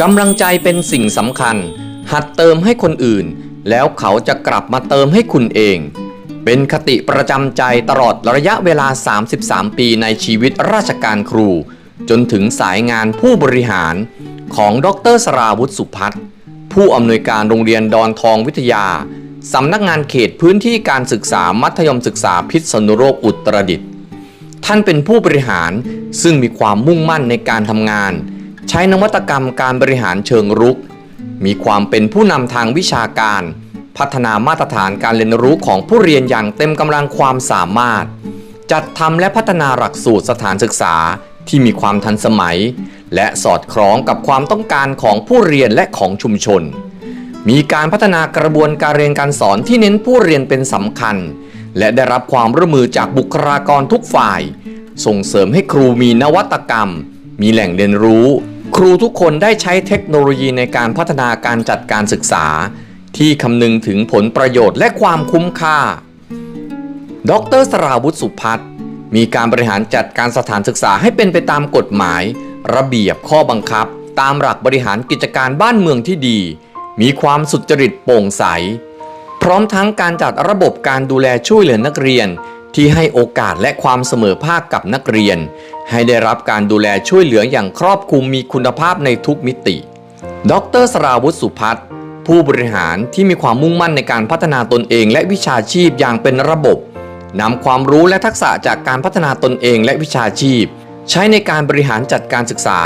กำลังใจเป็นสิ่งสำคัญ หัดเติมให้คนอื่น แล้วเขาจะกลับมาเติมให้คุณเอง เป็นคติประจำใจตลอดระยะเวลา 33 ปีในชีวิตราชการครู จนถึงสายงานผู้บริหารของดรสราวุฒิสุพัฒน์ผู้อำนวยการโรงเรียนดอนทองวิทยาสำนักงานเขตพื้นที่การศึกษามัธยมศึกษาพิษณุโลกอุตรดิตถ์ท่านเป็นผู้บริหารซึ่งมีความมุ่งมั่นในการทำงาน ใช้นวัตกรรมการบริหารเชิงรุก มีความเป็นผู้นำทางวิชาการ พัฒนามาตรฐานการเรียนรู้ของผู้เรียนอย่างเต็มกำลังความสามารถ จัดทำและพัฒนาหลักสูตรสถานศึกษาที่มีความทันสมัย และสอดคล้องกับความต้องการของผู้เรียนและของชุมชน มีการพัฒนากระบวนการเรียนการสอนที่เน้นผู้เรียนเป็นสำคัญ และได้รับความร่วมมือจากบุคลากรทุกฝ่าย ส่งเสริมให้ครูมีนวัตกรรม มีแหล่งเรียนรู้ ครูทุกคนได้ใช้เทคโนโลยีในการพัฒนาการจัดการศึกษา ที่คำนึงถึงผลประโยชน์และความคุ้มค่า ดรสราวุฒิสุพัฒน์มีการบริหารจัดการสถานศึกษาให้เป็นไปตามกฎหมาย ระเบียบข้อบังคับ ตามหลักบริหารกิจการบ้านเมืองที่ดี มีความสุจริตโปร่งใส พร้อมทั้งการจัดระบบการดูแลช่วยเหลือนักเรียน ที่ให้โอกาสและความเสมอภาคกับนักเรียน ให้ได้รับการดูแลช่วยเหลืออย่างครอบคลุมมีคุณภาพในทุกมิติ ดรสราวุฒิสุพัฒน์ผู้บริหารที่มีความมุ่งมั่นในการพัฒนาตนเองและวิชาชีพอย่างเป็นระบบนำความรู้และทักษะจากการพัฒนาตนเองและวิชาชีพ ใช้ในการบริหารจัดการศึกษา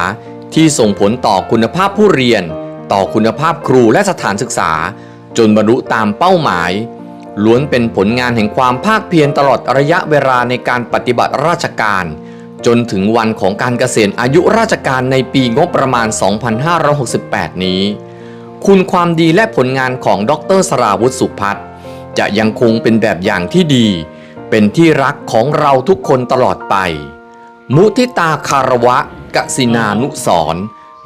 ที่ส่งผลต่อคุณภาพผู้เรียน ต่อคุณภาพครูและสถานศึกษา จนบรรลุตามเป้าหมาย ล้วนเป็นผลงานแห่งความภาคเพียรตลอดระยะเวลาในการปฏิบัติราชการ จนถึงวันของการเกษียณอายุราชการในปีงบประมาณ 2568 นี้ คุณความดีและผลงานของดรสราวุฒิสุพัฒน์จะยังคงเป็นแบบอย่างที่ดี เป็นที่รักของเราทุกคนตลอดไป มุทิตาคารวะกสินานุสร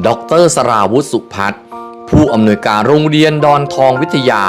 ดรสราวุฒิสุพัฒน์ผู้อำนวยการโรงเรียนดอนทองวิทยา